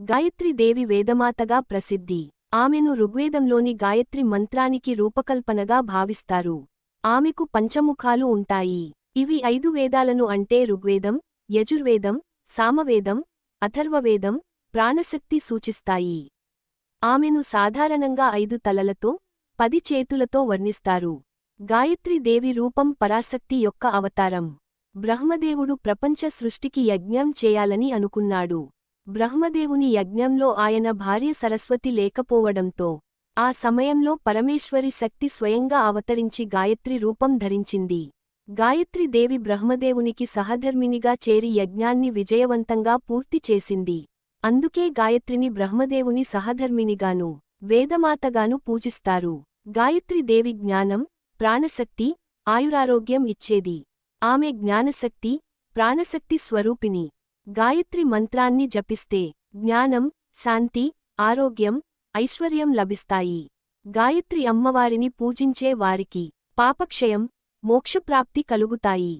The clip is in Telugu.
గాయత్రీదేవి వేదమాతగా ప్రసిద్ధి. ఆమెను ఋగ్వేదంలోని గాయత్రి మంత్రానికి రూపకల్పనగా భావిస్తారు. ఆమెకు పంచముఖాలు ఉంటాయి. ఇవి ఐదు వేదాలను అంటే ఋగ్వేదం యజుర్వేదం సామవేదం అథర్వవేదం ప్రాణశక్తి సూచిస్తాయి. ఆమెను సాధారణంగా ఐదు తలలతో పది చేతులతో వర్ణిస్తారు. గాయత్రీదేవి రూపం పరాశక్తి యొక్క అవతారం. బ్రహ్మదేవుడు ప్రపంచ సృష్టికి యజ్ఞం చేయాలని అనుకున్నాడు. బ్రహ్మదేవుని యజ్ఞంలో ఆయన భార్య సరస్వతి లేకపోవడంతో ఆ సమయంలో పరమేశ్వరి శక్తి స్వయంగా అవతరించి గాయత్రి రూపం ధరించింది. గాయత్రి దేవి బ్రహ్మదేవునికి సహధర్మినిగా చేరి యజ్ఞాన్ని విజయవంతంగా పూర్తి చేసింది. అందుకే గాయత్రిని బ్రహ్మదేవుని సహధర్మినిగాను వేదమాతగాను పూజిస్తారు. గాయత్రి దేవి జ్ఞానం ప్రాణశక్తి ఆయురారోగ్యం ఇచ్చేది. ఆమె జ్ఞానశక్తి ప్రాణశక్తి స్వరూపిణి. గాయత్రి మంత్రాన్ని జపిస్తే జ్ఞానం శాంతి ఆరోగ్యం ఐశ్వర్యం లభిస్తాయి. గాయత్రి అమ్మవారిని పూజించే వారికి పాపక్షయం మోక్షప్రాప్తి కలుగుతాయి.